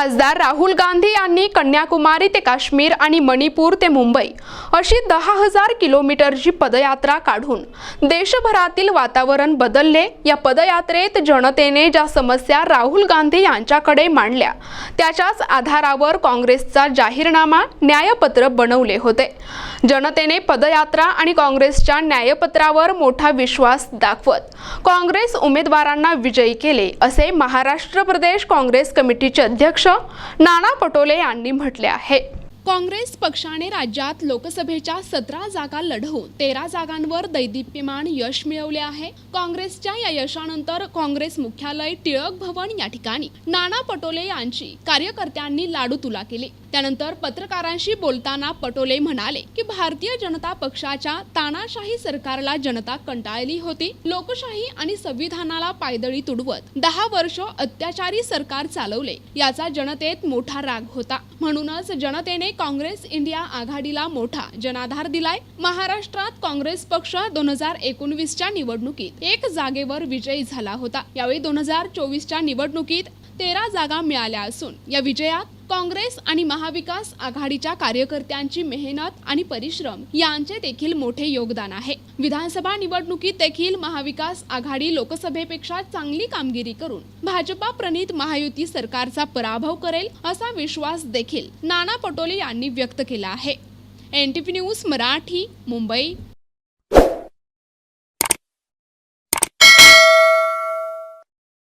खासदार राहुल गांधी यांनी कन्याकुमारी ते काश्मीर आणि मणिपूर ते मुंबई अशी दहा हजार किलोमीटरची पदयात्रा काढून देशभरातील वातावरण बदलले. या पदयात्रेत जनतेने ज्या समस्या राहुल गांधी यांच्याकडे मांडल्या त्याच्याच आधारावर काँग्रेसचा जाहीरनामा न्यायपत्र बनवले होते. जनतेने पदयात्रा आणि काँग्रेसच्या न्यायपत्रावर मोठा विश्वास दाखवत काँग्रेस उमेदवारांना विजयी केले असे महाराष्ट्र प्रदेश काँग्रेस कमिटीचे अध्यक्ष नाना पटोले यांनी म्हटले आहे. काँग्रेस पक्षाने राज्यात लोकसभेच्या सतरा जागा लढवून तेरा जागांवर दैदिप्यमान यश मिळवले आहे. काँग्रेसच्या या यशानंतर काँग्रेस मुख्यालय टिळक भवन या ठिकाणी नाना पटोले यांची कार्यकर्त्यांनी लाडू तुला केली. त्यानंतर पत्रकारांशी बोलताना पटोले म्हणाले की भारतीय जनता पक्षाच्या तानाशाही सरकारला जनता कंटाळली होती. लोकशाही आणि संविधानाला पायदळी तुडवत दहा वर्ष अत्याचारी सरकार चालवले. याचा जनतेत मोठा राग होता. म्हणूनच जनतेने काँग्रेस इंडिया आघाडीला मोठा जनाधार दिलाय. महाराष्ट्रात काँग्रेस पक्ष दोन हजार एकोणवीसच्या निवडणुकीत एक जागेवर विजयी झाला होता. यावेळी दोन हजार चोवीसच्या निवडणुकीत तेरा जागा मिळाल्या असून या विजयात काँग्रेस आणि महाविकास आघाडीच्या कार्यकर्त्यांची मेहनत आणि परिश्रम यांचे देखील मोठे योगदान आहे. विधानसभा निवडणुकीत देखील महाविकास आघाडी लोकसभेपेक्षा चांगली कामगिरी करून भाजपा प्रणित महायुती सरकारचा पराभव करेल असा विश्वास देखील नाना पटोले यांनी व्यक्त केला आहे. N T news Marathi Mumbai.